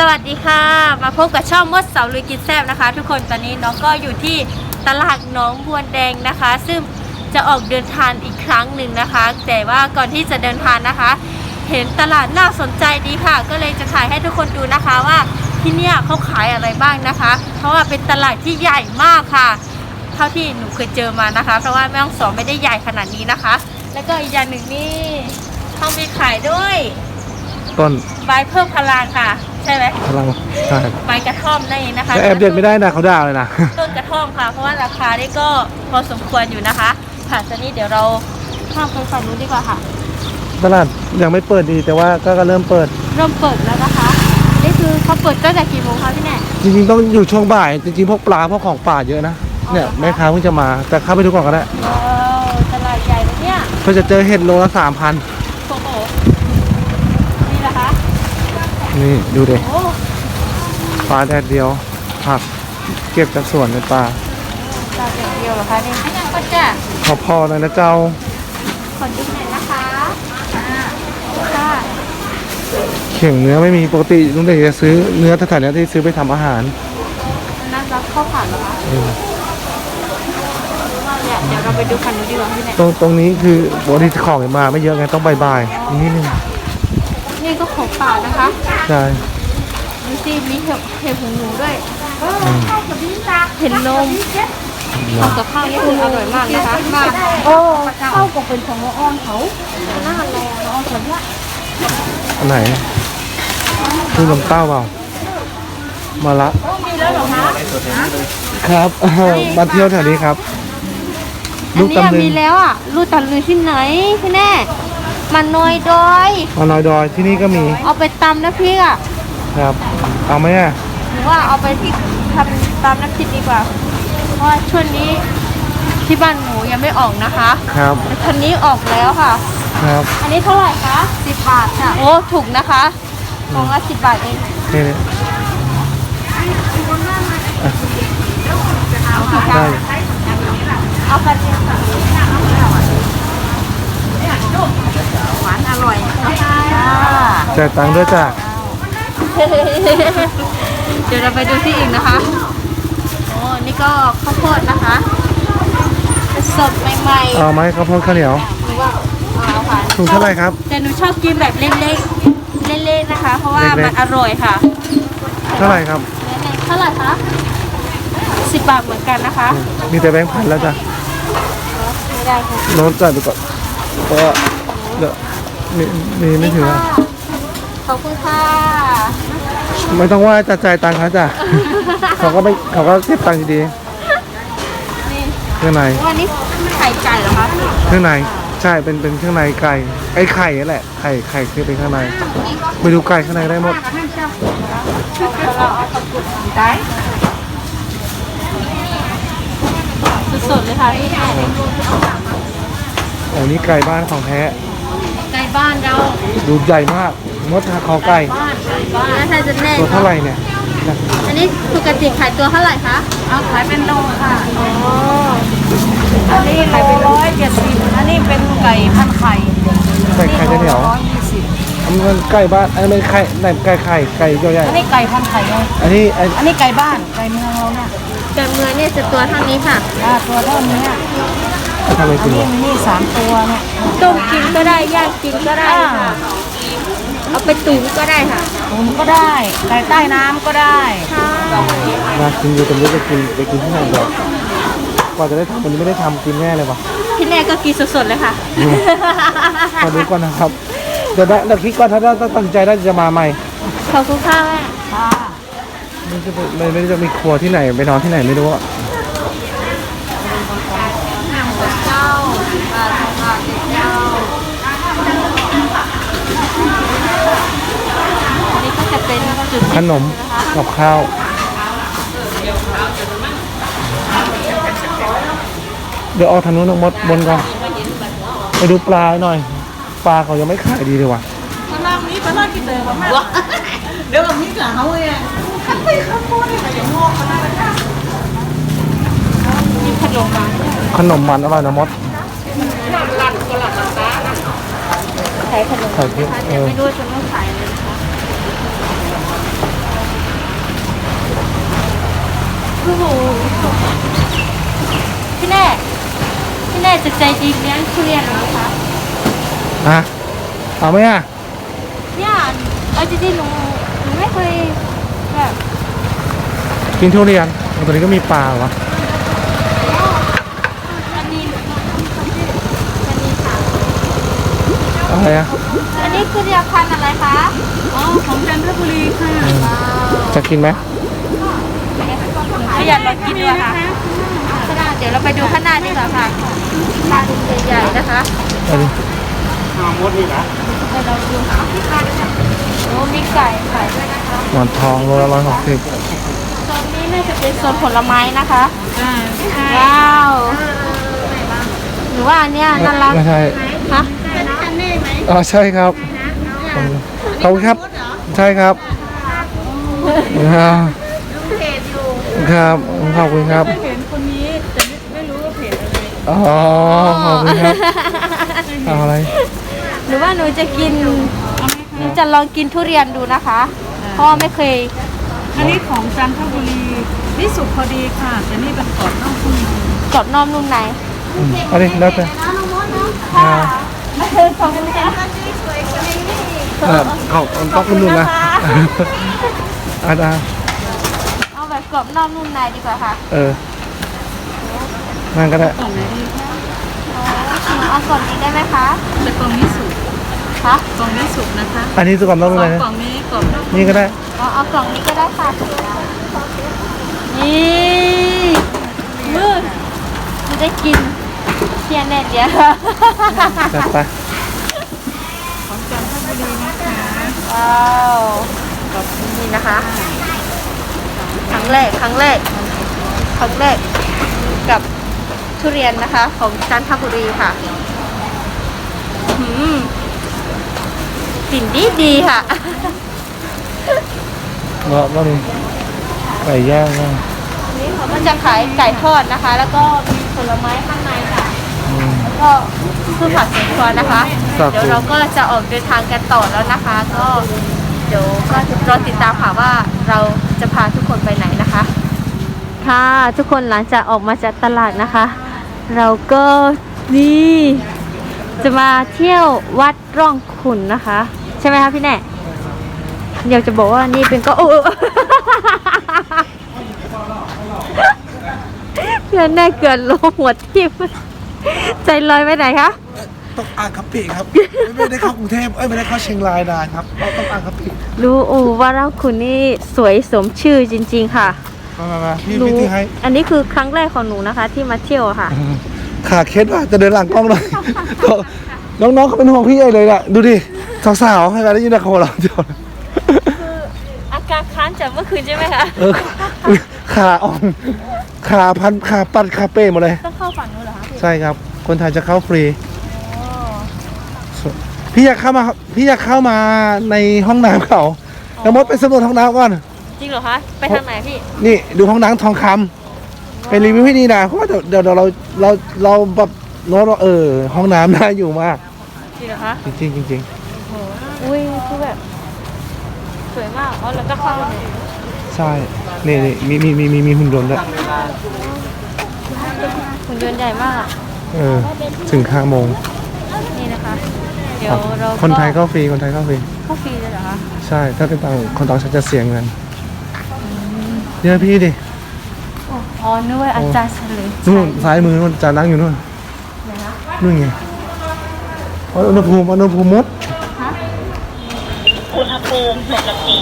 สวัสดีค่ะ มาพบกับช่องมดเสาลุยกินแซบนะคะ ทุกคนตอนนี้น้องก็อยู่ที่ตลาดหน้องบวนแดงนะคะ ซึ่งจะออกเดินทางอีกครั้งหนึ่งนะคะ แต่ว่าก่อนที่จะเดินทางนะคะ เห็นตลาดน่าสนใจดีค่ะ ก็เลยจะถ่ายให้ทุกคนดูนะคะว่าที่เนี่ยเขาขายอะไรบ้างนะคะ เพราะว่าเป็นตลาดที่ใหญ่มากค่ะ เท่าที่หนูเคยเจอมานะคะ เพราะว่าแม่ฮ่องสอนไม่ได้ใหญ่ขนาดนี้นะคะ แล้วก็อีกอย่างหนึ่งนี่เขามีขายด้วย ต้นใบเพิ่มพลังค่ะ ใช่ไหมพลังใช่ใบกระท่อมนั่นเองนะคะแต่แอบเด็ดไม่ได้นะเขาด่าเลยนะต้นกระท่อมค่ะ เพราะว่าราคานี่ก็พอสมควรอยู่นะคะ ค่ะตอนนี้เดี๋ยวเราข้ามไปฝั่งนู้นดีกว่าค่ะ ตลาดยังไม่เปิดดีแต่ว่าก็ก็เริ่มเปิด เริ่มเปิดแล้วนะคะนี่คือเขาเปิดตั้งแต่กี่โมงคะพี่แน่จริงๆต้องอยู่ช่วงบ่ายจริงๆพวกปลาพวกของป่าเยอะนะเนี่ยแม่ค้าเพิ่งจะมาแต่เข้าไปดูก่อนก็ได้ว้าวตลาดใหญ่เลยเนี่ยก็จะเจอเห็ดโลละสามพันโอ้โหนี่นะ คะ นี่ดูดิโอ้ปลาแดดเดียวผักเก็บจากสวนในปลาตลาดอย่างเดียวเหรอคะนี่อันนี้ก็จะขอพอหน่อยนะเจ้าขอดูหน่อยนะคะอ่าค่ะเข่งเนื้อไม่มีปกติลุงเด็กจะซื้อเนื้อแถวๆเนี้ยที่ซื้อไปทำอาหารน่าจะเข้าผ่านเหรอคะอืม เนี่ยเดี๋ยวเราไปดูคันนู้นดีกว่าพี่แน่ตรงตรงนี้คือปกติของมาไม่เยอะไงต้องบ่ายๆนิดนึง นี่ก็ของป่านะคะใช่ดูสิมีเห็ดเห็ดหูหนูด้วยอืมเห็นนมทำกับข้าวนี่คืออร่อยมากนะคะมาโอ้เข้าก็เป็นของละอ่อนเขาหน้าแรงเนาะแบบว่าอันไหนคือลมเต้าเปล่ามาละมีแล้วเหรอคะครับมาเที่ยวแถวนี้ครับอัลูนกนี้ตำลึงมีแล้วอะ ลูกตำลึงที่ไหนพี่แน่ มันน้อยดอย มาลอยดอยที่นี่ก็มีเอาไปตำน้ำพริกอะครับ เอาไหมอะหรือว่าเอาไปที่ทำตำน้ำพริกดีกว่า เพราะว่าช่วงนี้ที่บ้านหมูยังไม่ออกนะคะครับแต่ทันนี้ออกแล้วค่ะ ครับอันนี้เท่าไหร่คะสิบบาทค่ะ โอ้ถูกนะคะกล่องละสิบบาทเองนี่นี่เอาค่ะได้ เอาค่ะเจียวค่ะ หวานอร่อยจ่ายตังค์ด้วยจ้ะเดี๋ยวเราไปดูที่อื่นนะคะโอ้นี่ก็ข้าวโพดนะคะ สดใหม่ๆเอาไหมข้าวโพดข้าวเหนียวหรือว่าเอาค่ะถุงเท่าไหร่ครับแต่หนูชอบกินแบบเล็กๆเล็กๆนะคะ เพราะว่าเล็กๆมันอร่อยค่ะ เท่าไหร่ครับเล็กๆเท่าไหร่คะสิบบาทเหมือนกันนะคะ มีแต่แบงค์พันแล้วจ้ะไม่ได้ค่ะโน้ตจ่ายไปก่อน เพราะว่าเดี๋ยวมีมีไม่ถึงนี่อะค่ะขอบคุณค่ะไม่ต้องว่าจะจ่ายตังค์เขาจ้ะ เขาก็ไม่เขาก็เก็บตังค์ดีนี่ๆเครื่องในวันนี้ไข่ไก่เหรอคะเครื่องในใช่เป็นเป็นเครื่องในไก่ไอ้ไข่นั่นแหละไข่ไข่คือเป็นข้างในไปดูไก่ข้างในได้หมด ได้สดๆเลยค่ะพี่โอ้นี่ไก่บ้านของแท้ ไก่บ้านเราดูใหญ่มากมดคอไก่บ้านบ้านแล้วถ้าจะแน่ตัวเท่าไหร่เนี่ยนะอันนี้ปกติขายตัวเท่าไหร่คะเอาขายเป็นโลค่ะอ๋ออันนี้ขายเป็นร้อยเจ็ดสิบอันนี้เป็นไก่พันไข่ไก่ไข่จะเหนียวร้อยยี่สิบอันนี้มันไก่บ้านอันนี้เป็นไข่ไหนไก่ไข่ไก่ใหญ่อันนี้ไก่พันไข่ไงๆอันนี้ไอ้อันนี้ไก่บ้าน ไก่เมืองเราเนี่ยแต่เมือเนี่ยจะตัวเท่านี้ค่ะอ่าตัวเท่านี้อะ ทำไมอักินนนี้วะนี่สามตัวเนี่ยต้มกินก็ได้ย่างกินก็ได้ค่ะเอาไปตุ๋นก็ได้ค่ะตุ๋นก็ได้ไก่ใต้น้ำก็ได้ค่ะน่ากินอยู่แต่ไม่รู้จะกินไปกินที่ไหนเดี๋ยวกว่าจะได้ทำวันนี้ไม่ได้ทำกินแน่เลยวะพี่แน่ก็กินสดๆเลยค่ะอืมมาดูก่อนนะครับเดี๋ยวนะเดี๋ยวคิดก่อนถ้าถ้าตั้งใจได้จะมาใหม่ขอบคุณค่ะค่ะไม่รู้จะไปไม่ไม่รู้จะมีครัวที่ไหนไปนอนที่ไหนไม่รู้อะ เจ้าอ่าอ่าเจ้าอั นนี้ก็จะเป็นจุดขนมกับข้าวเดี๋ยวเอาทางนู้นมดบนก่อนไปดูปลาหน่อย ปลาเขายังไม่ขายดีเลยว่ะเดี๋ยวแบบนี้กับเขาเนี่ยมีขนมมาขนมมันอร่อยนะมด ขายขนมนม นะคะแต่ไม่รู้ว่าจะต้องขายอะไรนะคะโอ้โหพี่แน่พี่แน่จะใจดีเลี้ยงทุเรียนเหรคะอะเอาไหมอะเนี่ยเอาจริงๆหนูหนูไม่เคยแบบกินทุเรียนตอนนี้ก็มีปลาวะ อะไรอะอันนี้คือเรียกพันธุ์อะไรคะอ๋อของจันทบุรีค่ะจะกินไหมไม่อยากลองกินด้วยค่ะข้างหน้าเดี๋ยวเราไปดูข้างหน้าดีกว่าค่ะพันธุ์ใหญ่ๆนะคะเอาดิไปลองดูค่ะโอ้มีไก่ไก่ด้วยนะคะหมอนทองโลละร้อยหกสิบโซนนี้น่าจะเป็นโซนผลไม้นะคะอ่าใช่ว้าวหรือว่าอันเนี้ยน่ารักไม่ใช่ฮะ อ๋อใช่ครับขอบคุณครับ ใช่ครับครับครับขอบคุณครับเห็นคนนี้แต่ไม่ไม่รู้ว่าเพจอะไรอ๋อขอบคุณครับเอาอะไรหรือว่าหนูจะกินหนูจะลองกินทุเรียนดูนะคะ เพราะว่าไม่เคย อันนี้ของจันทบุรีนี่สุกพอดีค่ะแต่นี่เป็นกรอบนอกนุ่มในกรอบนอมนุ่มในอืมเอาดิแล้วแต่ค่ะไม่เคย ขอบคุณค่ะเออเขาต้องคุณดูนะอาดาเอาแบบกรอบนอมนุ่มในดีกว่าค่ะ เออนั่นก็ได้กล่องไหนดีคะหนูเอากล่องนี้ได้ไหมคะแต่กล่องนี้สุกคะกล่องนี้สุกนะคะ อันนี้สุกรต้องสรู้อเลงยนะกล่องนี้กรอบนอกนี่ก็ได้เอาเอากล่องนี้ก็ได้ค่ะนี่มืดจะได้กิน เทียนแน่เดียวจัดไปของจันทบุรีนะคะว้าวนี่นะคะ ครั้งแรกครั้งแรกครั้งแรกกับทุเรียนนะคะ ของจันทบุรีค่ะหืมกลิ่นดีดีๆค่ะก็ก็มีไก่ย่างนะนี่เขาก็จะขายไก่ทอดนะคะ แล้วก็มีผลไม้ข้างในค่ะอืมแล้ว ก็พืชผักสวนครัวนะคะ ครับเดี๋ยวเราก็จะออกเดินทางกันต่อแล้วนะคะ ก็เดี๋ยวก็รอติดตามค่ะว่าเราจะพาทุกคนไปไหนนะคะ ค่ะทุกคนหลังจากออกมาจากตลาดนะคะ เราก็นี่จะมาเที่ยววัดร่องขุนนะคะ ใช่ไหมคะพี่แน่อยากจะบอกว่านี่เป็นก็โอ้ เพื่อนแน่เกินโลหัวทิ่ม ใจลอยไปไหนคะ ต้องอ่างคับปีครับ ไม่ได้เข้ากรุงเทพเอ้ยไม่ได้เข้าเชียงรายนานครับเราต้องอ่างคับปีรู้อูว่าร่องขุนนี่สวยสมชื่อจริง ๆ ค่ะมามามาพี่หนูพี่ที่ให้อันนี้คือครั้งแรกของหนูนะคะ ที่มาเที่ยวอะค่ะ ขาเคล็ดว่าจะเดินหลังกล้องหน่อยน้องๆเขาเป็นห่วงพี่ใหญ่เลยล่ะดูดิสาวๆให้การได้ยินนะเขาเราเดียวอาการค้านจากเมื่อคืนใช่ไหมคะเออขาอ่อนขาพันขาปัดขาเป้หมดเลยต้องเข้าฝั่งนู้นเหรอคะพี่ ใช่ครับ คนไทยจะเข้าฟรีพี่อยากเข้ามาพี่อยากเข้ามาในห้องน้ำเขาแล้วมดไปสำรวจห้องน้ำก่อน จริงเหรอคะ ไปทางไหนพี่นี่ดูห้องน้ำทองคำเป็นรีวิวให้ดีนะเพราะว่าเดี๋ยวเดี๋ยวเราเราเราแบบโน้ตว่าเออ ห้องน้ำน่าอยู่มาก จริงเหรอคะจริงๆจริงอุ้ยคือแบบ สวยมากอ๋อแล้วก็เข้าเนี่ยๆใช่นี่นี่มีมีมีมีมีหุ่นยนต์ด้วย หุ่นยนต์ใหญ่มากอะเออ ถึงห้าโมง นี่นะคะ เดี๋ยวเราคนไทยเข้าฟรี คนไทยเข้าฟรี เข้าฟรีเลยเหรอคะ ใช่ ถ้าเป็นต่างคนต่างชาติจะเสียเงินเดี๋ยวพี่ดิอ๋อนึกว่าอาจารย์เฉลยนู่นซ้ายมือนู่นจานั่งอยู่นู่นนู่นไงวัดอุณหภูมิอุณหภูมิมดอุณหภูมิปกติ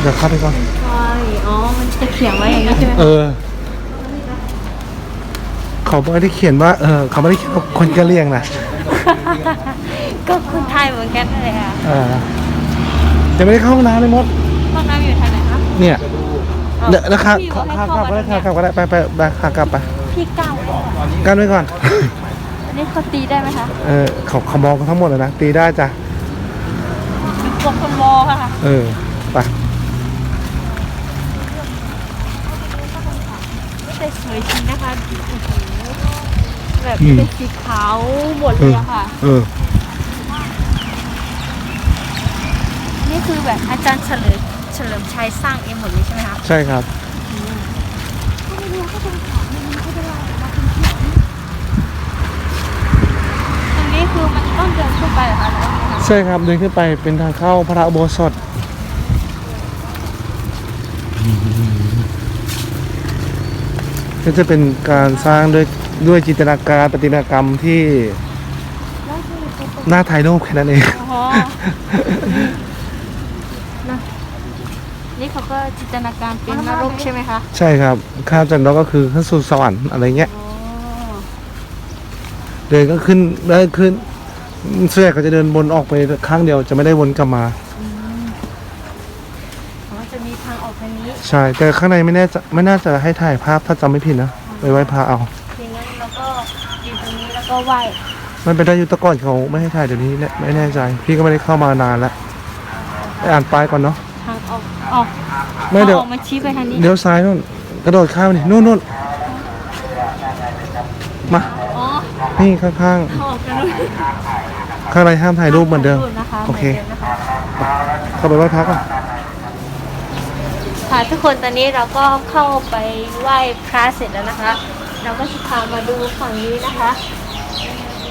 เดี๋ยวเข้าไปก่อนใช่อ๋อ มันจะเขียนไว้อย่างนี้ใช่ไหมเออ เขาไม่ได้เขียนว่า เออ เขาไม่ได้เขียนว่าคนกะเหรี่ยงนะก็คนไทยเหมือนกันนั่นเลยค่ะเออจะไม่ได้เข้าห้องน้ำเลยมดห้องน้ำอยู่ทางไหนคะเนี่ยอ๋อเดี๋ยวนะคะพี่ขาบอกให้ขาเข้ากลับมาก็ได้ทางขากลับเนี้ยก็ได้ไปไปไปขากลับไปพี่เก้ากันไว้ก่อน อันนี้เขาตีได้ไหมคะ เออเขาเขามองกันทั้งหมดเลยนะ ตีได้จ้ะกลัวคนมอค่ะ เออ ไป แต่สวยจริงนะคะโอ้โหแบบอืม เป็นสีขาวหมดเลยอะค่ะ เออ นี่คือแบบอาจารย์เฉลิมเฉลิมชัยสร้างเองหมดเลยใช่ไหมคะใช่ครับตรงนี้คือมันต้องเดินขึ้นไปเหรอคะหรือว่าไงคะใช่ครับเดินขึ้นไปเป็นทางเข้าพระอุโบสถ ก็จะเป็นการสร้างด้วยด้วยจินตนาการประติมากรรมที่น่าถ่ายรูปแค่นั้นเองอ๋อนะนี่เขาก็จินตนาการเป็นนรกใช่ไหมคะใช่ครับข้ามจากนรกก็คือขึ้นสู่สวรรค์อะไรเงี้ยอ๋อเดินก็ขึ้นได้ขึ้นเสื้อก็จะเดินบนออกไปข้างเดียวจะไม่ได้วนกลับมา อ๋อจะมีทางออกทางนี้ ใช่ แต่ข้างในไม่แน่จะไม่น่าจะให้ถ่ายภาพถ้าจำไม่ผิดนะไปไหว้พระเอา อย่างนั้นเราก็อยู่ตรงนี้แล้วก็ไหว้มันเป็นได้อยุตะก่อนเขาไม่ให้ถ่ายเดี๋ยวนี้เนี่ยไม่แน่ใจ พี่ก็ไม่ได้เข้ามานานแล้วไปอ่านป้ายก่อนเนาะทางออกออกไม่เดี๋ยวทางออกมันชี้ไปทางนี้ เดี๋ยวซ้ายนู่น กระโดดข้ามนี่นู่นนู่นมา อ๋อนี่ข้างทางออกกันนู้นๆข้างในห้ามถ่ายรูปเหมือนเดิม นะคะโอเค หมืนดิมนะคะ เข้าไปไหว้พระก่อน ค่ะทุกคนตอนนี้เราก็เข้าไปไหว้พระเสร็จแล้วนะคะ เราก็จะพามาดูฝั่งนี้นะคะ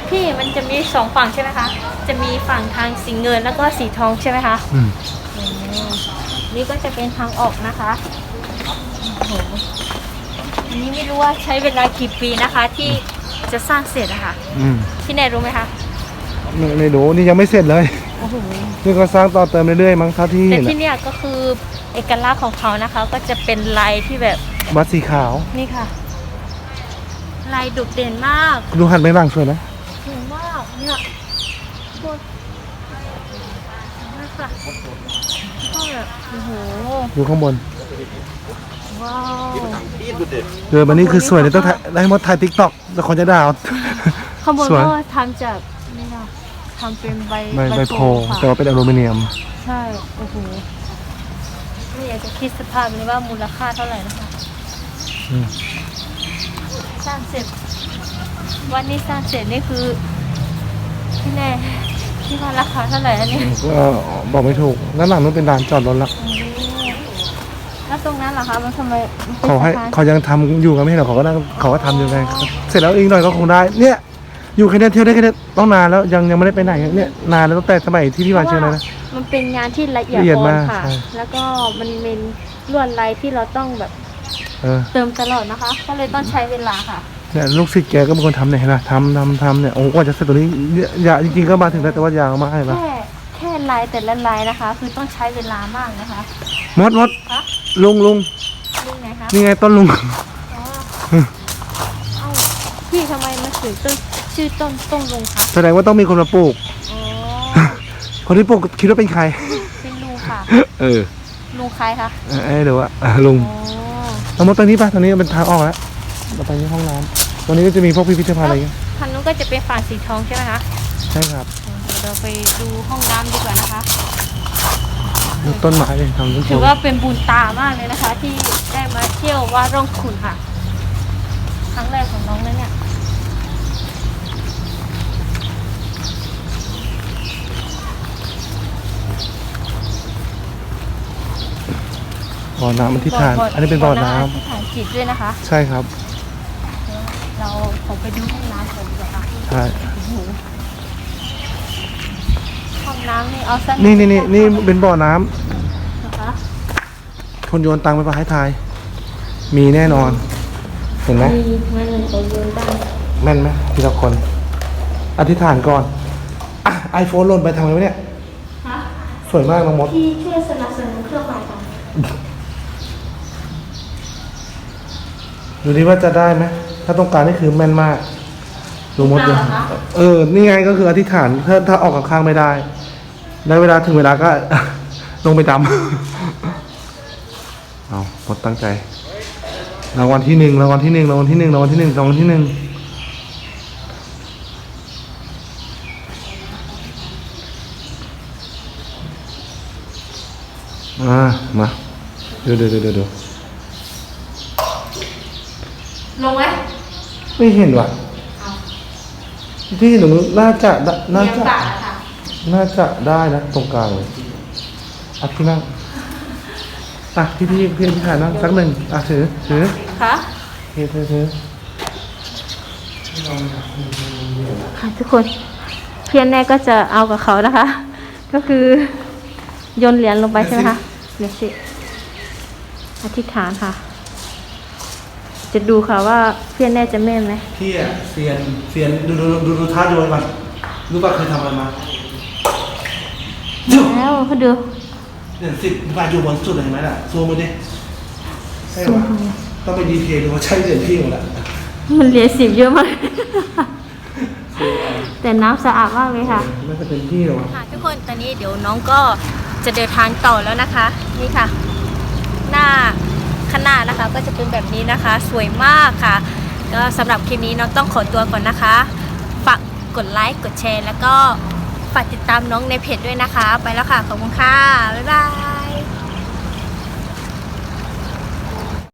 พี่มันจะมีสองฝั่งใช่ไหมคะ จะมีฝั่งทางสีเงินแล้วก็สีทองใช่ไหมคะอืมอืมนี่ก็จะเป็นทางออกนะคะโอ้โหอันนี้ไม่รู้ว่าใช้เวลากี่ปีนะคะ ที่จะสร้างเสร็จอะค่ะอืมพี่แนนรู้ไหมคะไม่ไม่รู้นี่ยังไม่เสร็จเลยโอ้โห นี่ก็สร้างต่อเติมเรื่อยๆมั้งเท่าที่แต่เห็นที่เนี่ยก็คือ เอกลักษณ์ของเขานะคะ ก็จะเป็นลายที่แบบวัดสีขาว นี่ค่ะ ลายดุเด่นมากดูหันไปหลังสวยไหมสวยมากเนี่ยโคตรนี่ค่ะก็แบบโอ้โหดูข้างบนว้าวเดินมานี่คือสวยเลยต้องถ่ายได้หมดถ่ายทิกตอกแต่คนจะด่าเอา ข้างบนสวย ก็ทำจากนี่นะทำเป็นใบใบใบโพค่ะแต่ว่าเป็นอลูมิเนียม ใช่ โอ้โห ไม่อยากจะคิดสภาพเลยว่ามูลค่าเท่าไหร่นะคะอืมสร้างเสร็จ วันนี้สร้างเสร็จนี่คือพี่แน่ที่ว่าราคาเท่าไหร่อันนี้ก็บอกไม่ถูกด้านหลังนู้นเป็นลานจอดรถละแล้วตรงนั้นเหรอคะมันทำไมมันเป็นเขาให้สะพานเขายังทำอยู่กันไม่ใช่เหรอเขาก็นั่งเขาก็ทำอยู่ไงเสร็จแล้วอีกหน่อยก็คงได้ เนี่ย อยู่แค่เนี้ยเที่ยวได้แค่เนี้ยต้องนานแล้วยังยังไม่ได้ไปไหนเนี่ยนานแล้วตั้งแต่สมัยที่พี่วานเชื่อนะ มันเป็นงานที่ละเอียดละเอียดอ่อมานกค่ะ ใช่ แล้วก็มันเป็นลวดลายที่เราต้องแบบเออเติมตลอดนะคะ ก็เลยต้องใช้เวลาค่ะ เนี่ยลูกศิษย์แกก็เป็นคนทำเนี่ยเห็นไหมทำทำทำเนี่ยโอ้กว่าจะเสร็จตัวนี้เนี่ยยาจริงๆก็มาถึงแล้วแต่ว่ายาวมากเลยปะแค่แค่ลายแต่ละลายนะคะ คือต้องใช้เวลามากนะคะมดมดคะลุงลุงนี่ไงคะนี่ไงต้นลุง อ๋อเอ้าพี่ทำไมมันถึงต้นชื่อต้นต้นลุงคะแสดงว่าต้องมีคนมาปลูกอ๋อ คนที่ปลูกคิดว่าเป็นใคร เป็นลุงค่ะเออลุงใครคะเออเออเดี๋ยวอะอะลุงอ๋อเอามดตรงนี้ปะตรงนี้เป็นทางออกแล้วเราไปที่ห้องน้ำตรงนี้ก็จะมีพวกพิพิธภัณฑ์อะไรเงี้ยทางนู้นก็จะเป็นฝั่งสีทองใช่ไหมคะใช่ครับเดี๋ยวเราไปดูห้องน้ำดีกว่านะคะ ดูต้นไม้เลยทำต้นถือว่าเป็นบุญตามากเลยนะคะ ที่ได้มาเที่ยวว่าดร่องขุนค่ะ ครั้งแรกของน้องนะเนี่ย บ่อน้ำมันที่ทาน อันนี้เป็นบ่อน้ำที่ฐานจิตด้วยนะคะ ใช่ครับ เราขอไปดูห้องน้ำก่อนดีกว่าค่ะใช่โอ้โหห้องน้ำนี่เอาสั้นนี่นี่นี่นี่เป็นบ่อน้ำนะคะคนโยนตังค์ไปปะให้ทาย มีแน่นอน เห็นไหมมีมันหนึ่งตัวโยนได้แม่นไหมทีละคน อธิษฐานก่อนอะไอโฟนหล่นไปทำไมวะเนี่ย ฮะสวยมากน้องมดที่ช่วยสนับสนุนเครื่องหมายของ ดูดิว่าจะได้ไหมถ้าต้องการนี่คือแม่นมากดูมดเลยเออ นี่ไงก็คืออธิษฐาน ถ้าถ้าออกข้างๆไม่ได้ ได้เวลาถึงเวลาก็ ลงไปดำเอาหมดตั้งใจรางวัลที่หนึ่งรางวัลที่หนึ่งรางวัลที่หนึ่งรางวัลที่หนึ่งรางวัลที่หนึ่งอ่ามาดูดูดูดูดูลงไหม ไม่เห็นว่ะที่หนูน่าจะได้น่าเมียงจะกาดอะค่ะน่าจะได้นะ ตรงกลางเลยอะพี่นั่งอะพี่พี่พี่พี่ถ่ายนั่งสักหนึ่งอะถือถือค่ะถือถือถือค่ะทุกคนเพียนแน่ก็จะเอากับเขานะคะ ก็คือโยนเหรียญลงไปใช่ไหมคะเดี๋ยวสิอธิษฐานค่ะ จะดูค่ะว่าเพียนแน่จะแม่นไหมพี่อะเซียนเซียนดูดูดูดูท่าโยนก่อนรู้ป่ะเคยทำอะไรมาแล้วเขาดูเหรียญสิบมาอยู่บนสุดเลยเห็นไหมล่ะซูมไปดิใช่ปะต้องไปดีเทลดูว่าใช่เหรียญพี่หมดละมันเหรียญสิบเยอะมาก แต่น้ำสะอาดมากเลยค่ะไม่จะเป็นพี่หรอวะค่ะทุกคนตอนนี้เดี๋ยวน้องก็จะเดินทางต่อแล้วนะคะ นี่ค่ะ หน้า ข้างหน้านะคะ ก็จะเป็นแบบนี้นะคะ สวยมากค่ะ ก็สำหรับคลิปนี้น้องต้องขอตัวก่อนนะคะ ฝากกดไลค์กดแชร์ แล้วก็ฝากติดตามน้องในเพจด้วยนะคะ ไปแล้วค่ะ ขอบคุณค่ะ บ๊ายบาย